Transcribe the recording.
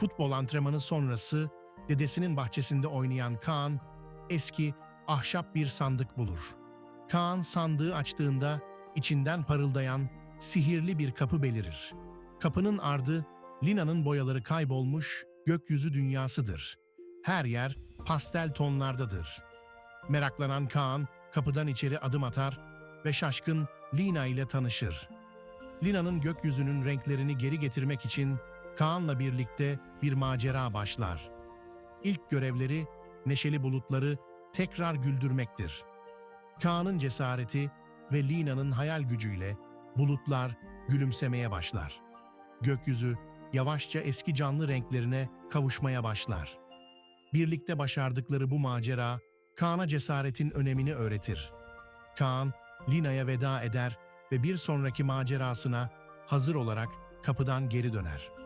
Futbol antrenmanı sonrası dedesinin bahçesinde oynayan Kaan eski ahşap bir sandık bulur. Kaan sandığı açtığında içinden parıldayan sihirli bir kapı belirir. Kapının ardı Lina'nın boyaları kaybolmuş gökyüzü dünyasıdır. Her yer pastel tonlardadır. Meraklanan Kaan kapıdan içeri adım atar ve şaşkın Lina ile tanışır. Lina'nın gökyüzünün renklerini geri getirmek için Kaan'la birlikte bir macera başlar. İlk görevleri neşeli bulutları tekrar güldürmektir. Kaan'ın cesareti ve Lina'nın hayal gücüyle bulutlar gülümsemeye başlar. Gökyüzü yavaşça eski canlı renklerine kavuşmaya başlar. Birlikte başardıkları bu macera Kaan'a cesaretin önemini öğretir. Kaan, Lina'ya veda eder ve bir sonraki macerasına hazır olarak kapıdan geri döner.